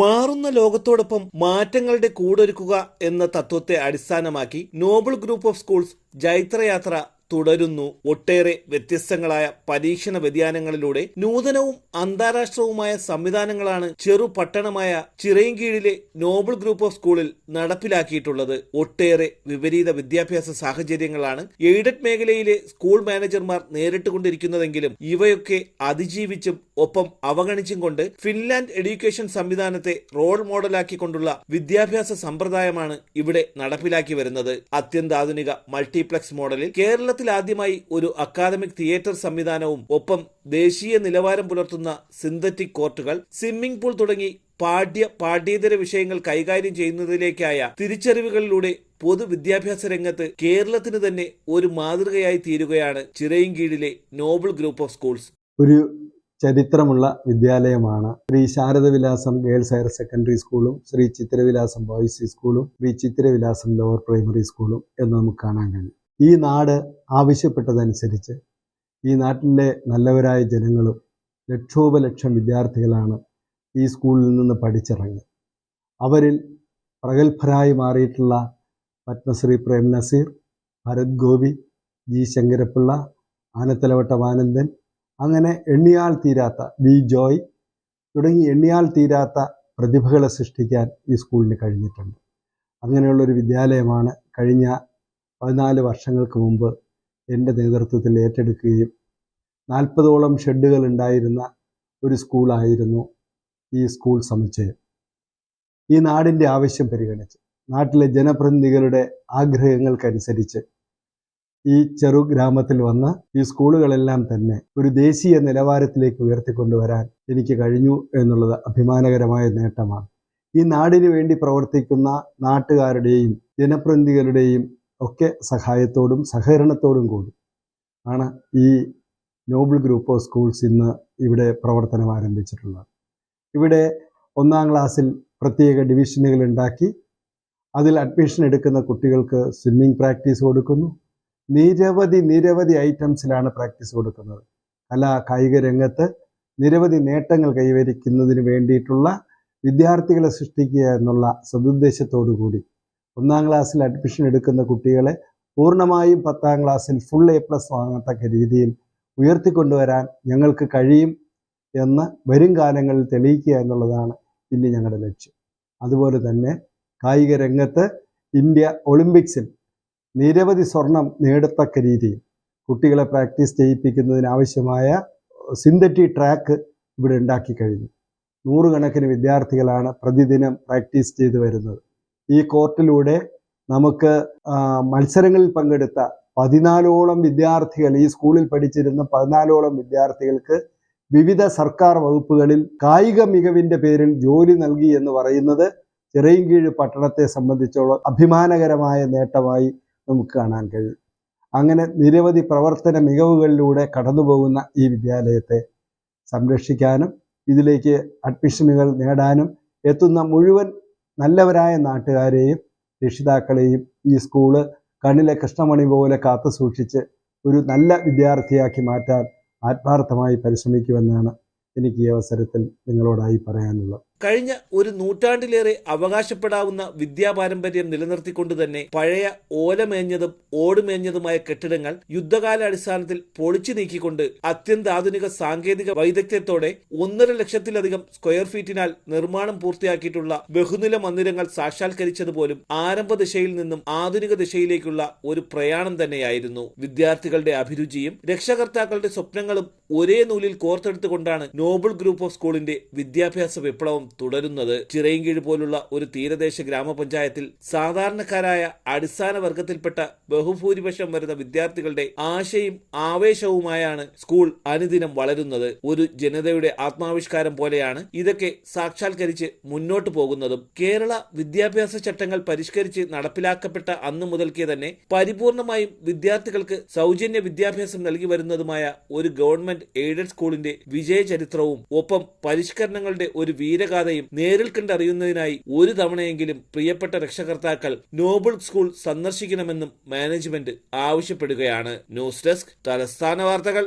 മാറുന്ന ലോകത്തോടൊപ്പം മാറ്റങ്ങളുടെ കൂടൊരുക്കുക എന്ന തത്വത്തെ അടിസ്ഥാനമാക്കി നോബൽ ഗ്രൂപ്പ് ഓഫ് സ്കൂൾസ് ജൈത്രയാത്ര തുടരുന്നു. ഒട്ടേറെ വ്യത്യസ്തങ്ങളായ പരീക്ഷണ വ്യതിയാനങ്ങളിലൂടെ നൂതനവും അന്താരാഷ്ട്രവുമായ സംവിധാനങ്ങളാണ് ചെറു പട്ടണമായ ചിറയൻകീഴിലെ നോബൽ ഗ്രൂപ്പ് ഓഫ് സ്കൂളിൽ നടപ്പിലാക്കിയിട്ടുള്ളത്. ഒട്ടേറെ വിപരീത വിദ്യാഭ്യാസ സാഹചര്യങ്ങളാണ് എയ്ഡഡ് മേഖലയിലെ സ്കൂൾ മാനേജർമാർ നേരിട്ടുകൊണ്ടിരിക്കുന്നതെങ്കിലും ഇവയൊക്കെ അതിജീവിച്ചും ഒപ്പം അവഗണിച്ചും കൊണ്ട് ഫിൻലാൻഡ് എഡ്യൂക്കേഷൻ സംവിധാനത്തെ റോൾ മോഡലാക്കിക്കൊണ്ടുള്ള വിദ്യാഭ്യാസ സമ്പ്രദായമാണ് ഇവിടെ നടപ്പിലാക്കി വരുന്നത്. അത്യന്താധുനിക മൾട്ടിപ്ലക്സ് മോഡലിൽ കേരളത്തിൽ ആദ്യമായി ഒരു അക്കാദമിക് തിയേറ്റർ സംവിധാനവും ഒപ്പം ദേശീയ നിലവാരം പുലർത്തുന്ന സിന്തറ്റിക് കോർട്ടുകൾ സ്വിമ്മിംഗ് പൂൾ തുടങ്ങി പാഠ്യ പാഠ്യേതര വിഷയങ്ങൾ കൈകാര്യം ചെയ്യുന്നതിലേക്കായ തിരിച്ചറിവുകളിലൂടെ പൊതുവിദ്യാഭ്യാസ രംഗത്ത് കേരളത്തിന് തന്നെ ഒരു മാതൃകയായി തീരുകയാണ് ചിറയിൻകീഴിലെ നോബിൾ ഗ്രൂപ്പ് ഓഫ് സ്കൂൾസ്. ഒരു ചരിത്രമുള്ള വിദ്യാലയമാണ്. Shri Sharadavilasam girls higher secondary സ്കൂളും ശ്രീ ചിത്രവിലാസം ബോയ്സ് സ്കൂളും ശ്രീ ചിത്രവിലാസം ലോവർ പ്രൈമറി സ്കൂളും എന്ന് നമുക്ക് കാണാൻ കഴിയും. ഈ നാട് ആവശ്യപ്പെട്ടതനുസരിച്ച് ഈ നാട്ടിലെ നല്ലവരായ ജനങ്ങളും ലക്ഷോപലക്ഷം വിദ്യാർത്ഥികളാണ് ഈ സ്കൂളിൽ നിന്ന് പഠിച്ചിറങ്ങി അവരിൽ പ്രഗത്ഭരായി മാറിയിട്ടുള്ള പത്മശ്രീ പ്രേം നസീർ ഭരത് ഗോപി ജി ശങ്കരപ്പിള്ള ആനത്തലവട്ടം ആനന്ദൻ അങ്ങനെ എണ്ണിയാൽ തീരാത്ത വി ജോയ് തുടങ്ങി എണ്ണിയാൽ തീരാത്ത പ്രതിഭകളെ സൃഷ്ടിക്കാൻ ഈ സ്കൂളിന് കഴിഞ്ഞിട്ടുണ്ട്. അങ്ങനെയുള്ളൊരു വിദ്യാലയമാണ് കഴിഞ്ഞ പതിനാല് വർഷങ്ങൾക്ക് മുമ്പ് എന്റെ നേതൃത്വത്തിൽ ഏറ്റെടുക്കുകയും നാൽപ്പതോളം ഷെഡുകൾ ഉണ്ടായിരുന്ന ഒരു സ്കൂളായിരുന്നു ഈ സ്കൂൾ സമുച്ചയം. ഈ നാടിന്റെ ആവശ്യം പരിഗണിച്ച് നാട്ടിലെ ജനപ്രതിനിധികളുടെ ആഗ്രഹങ്ങൾക്കനുസരിച്ച് ഈ ചെറു ഗ്രാമത്തിൽ വന്ന് ഈ സ്കൂളുകളെല്ലാം തന്നെ ഒരു ദേശീയ നിലവാരത്തിലേക്ക് ഉയർത്തിക്കൊണ്ടുവരാൻ എനിക്ക് കഴിഞ്ഞു എന്നുള്ളത് അഭിമാനകരമായ നേട്ടമാണ്. ഈ നാടിനു വേണ്ടി പ്രവർത്തിക്കുന്ന നാട്ടുകാരുടെയും ജനപ്രതിനിധികളുടെയും ഒക്കെ സഹായത്തോടും സഹകരണത്തോടും കൂടി ആണ് ഈ നോബിൾ ഗ്രൂപ്പ് ഓഫ് സ്കൂൾസ് ഇന്ന് ഇവിടെ പ്രവർത്തനം ആരംഭിച്ചിട്ടുള്ളത്. ഇവിടെ ഒന്നാം ക്ലാസ്സിൽ പ്രത്യേക ഡിവിഷനുകൾ ഉണ്ടാക്കി അതിൽ അഡ്മിഷൻ എടുക്കുന്ന കുട്ടികൾക്ക് സ്വിമ്മിംഗ് പ്രാക്ടീസ് കൊടുക്കുന്നു നിരവധി നിരവധി ഐറ്റംസിലാണ് പ്രാക്ടീസ് കൊടുക്കുന്നത്. കലാ കായിക രംഗത്ത് നിരവധി നേട്ടങ്ങൾ കൈവരിക്കുന്നതിന് വേണ്ടിയിട്ടുള്ള വിദ്യാർത്ഥികളെ സൃഷ്ടിക്കുക എന്നുള്ള സതുദ്ദേശത്തോടു കൂടി ഒന്നാം ക്ലാസ്സിൽ അഡ്മിഷൻ എടുക്കുന്ന കുട്ടികളെ പൂർണമായും പത്താം ക്ലാസ്സിൽ ഫുൾ എ പ്ലസ് വാങ്ങത്തക്ക രീതിയിൽ ഉയർത്തിക്കൊണ്ടുവരാൻ ഞങ്ങൾക്ക് കഴിയും എന്ന് വരും കാലങ്ങളിൽ തെളിയിക്കുക എന്നുള്ളതാണ് ഇനി ഞങ്ങളുടെ ലക്ഷ്യം. അതുപോലെ തന്നെ കായിക രംഗത്ത് ഇന്ത്യ ഒളിമ്പിക്സിൽ നിരവധി സ്വർണം നേടത്തക്ക രീതിയിൽ കുട്ടികളെ പ്രാക്ടീസ് ചെയ്യിപ്പിക്കുന്നതിന് ആവശ്യമായ സിന്തറ്റിക് ട്രാക്ക് ഇവിടെ ഉണ്ടാക്കി കഴിഞ്ഞു. നൂറുകണക്കിന് വിദ്യാർത്ഥികളാണ് പ്രതിദിനം പ്രാക്ടീസ് ചെയ്തു വരുന്നത്. ഈ കോർട്ടിലൂടെ നമുക്ക് മത്സരങ്ങളിൽ പങ്കെടുത്ത പതിനാലോളം വിദ്യാർത്ഥികൾ ഈ സ്കൂളിൽ പഠിച്ചിരുന്ന പതിനാലോളം വിദ്യാർത്ഥികൾക്ക് വിവിധ സർക്കാർ വകുപ്പുകളിൽ കായിക മികവിന്റെ പേരിൽ ജോലി നൽകി എന്ന് പറയുന്നത് ചിറയൻകീഴ് പട്ടണത്തെ സംബന്ധിച്ചോളം അഭിമാനകരമായ നേട്ടമായി നമുക്ക് കാണാൻ കഴിയും. അങ്ങനെ നിരവധി പ്രവർത്തന മികവുകളിലൂടെ കടന്നുപോകുന്ന ഈ വിദ്യാലയത്തെ സംരക്ഷിക്കാനും ഇതിലേക്ക് അഡ്മിഷനുകൾ നേടാനും എത്തുന്ന മുഴുവൻ നല്ലവരായ നാട്ടുകാരെയും രക്ഷിതാക്കളെയും ഈ സ്കൂൾ കണ്ണിലെ കൃഷ്ണമണി പോലെ കാത്തു സൂക്ഷിച്ച് ഒരു നല്ല വിദ്യാർത്ഥിയാക്കി മാറ്റാൻ ആത്മാർത്ഥമായി പരിശ്രമിക്കുമെന്നാണ് എനിക്ക് ഈ അവസരത്തിൽ നിങ്ങളോടായി പറയാനുള്ളത്. കഴിഞ്ഞ ഒരു നൂറ്റാണ്ടിലേറെ അവകാശപ്പെടാവുന്ന വിദ്യാപാരമ്പര്യം നിലനിർത്തിക്കൊണ്ട് തന്നെ പഴയ ഓലമേഞ്ഞതും ഓടുമേഞ്ഞതുമായ കെട്ടിടങ്ങൾ യുദ്ധകാലാടിസ്ഥാനത്തിൽ പൊളിച്ചു നീക്കിക്കൊണ്ട് അത്യന്താധുനിക സാങ്കേതിക വൈദഗ്ധ്യത്തോടെ ഒന്നര ലക്ഷത്തിലധികം സ്ക്വയർ ഫീറ്റിനാൽ നിർമ്മാണം പൂർത്തിയാക്കിയിട്ടുള്ള ബഹുനില മന്ദിരങ്ങൾ സാക്ഷാത്കരിച്ചതുപോലും ആരംഭ ദിശയിൽ നിന്നും ആധുനിക ദിശയിലേക്കുള്ള ഒരു പ്രയാണം തന്നെയായിരുന്നു. വിദ്യാർത്ഥികളുടെ അഭിരുചിയും രക്ഷകർത്താക്കളുടെ സ്വപ്നങ്ങളും ഒരേ നൂലിൽ കോർത്തെടുത്തുകൊണ്ടാണ് നോബിൾ ഗ്രൂപ്പ് ഓഫ് സ്കൂളിന്റെ വിദ്യാഭ്യാസ വിപ്ലവം തുടരുന്നത്. ചിറയൻകീഴ് പോലുള്ള ഒരു തീരദേശ ഗ്രാമപഞ്ചായത്തിൽ സാധാരണക്കാരായ അടിസ്ഥാന വർഗത്തിൽപ്പെട്ട ബഹുഭൂരിപക്ഷം വരുന്ന വിദ്യാർത്ഥികളുടെ ആശയും ആവേശവുമായാണ് സ്കൂൾ അനുദിനം വളരുന്നത്. ഒരു ജനതയുടെ ആത്മാവിഷ്കാരം പോലെയാണ് ഇതൊക്കെ സാക്ഷാത്കരിച്ച് മുന്നോട്ടു പോകുന്നതും. കേരള വിദ്യാഭ്യാസ ചട്ടങ്ങൾ പരിഷ്കരിച്ച് നടപ്പിലാക്കപ്പെട്ട അന്നു മുതൽക്കേ തന്നെ പരിപൂർണമായും വിദ്യാർത്ഥികൾക്ക് സൗജന്യ വിദ്യാഭ്യാസം നൽകി വരുന്നതുമായ ഒരു ഗവൺമെന്റ് എയ്ഡഡ് സ്കൂളിന്റെ വിജയചരിത്രവും ഒപ്പം പരിഷ്കരണങ്ങളുടെ ഒരു വീരഗാഥയും നേരിൽ കണ്ടറിയുന്നതിനായി ഒരു തവണയെങ്കിലും പ്രിയപ്പെട്ട രക്ഷകർത്താക്കൾ നോബിൾ സ്കൂൾ സന്ദർശിക്കണമെന്നും മാനേജ്മെന്റ് ആവശ്യപ്പെടുകയാണ്. ന്യൂസ് ഡെസ്ക് തലസ്ഥാന വാർത്തകൾ.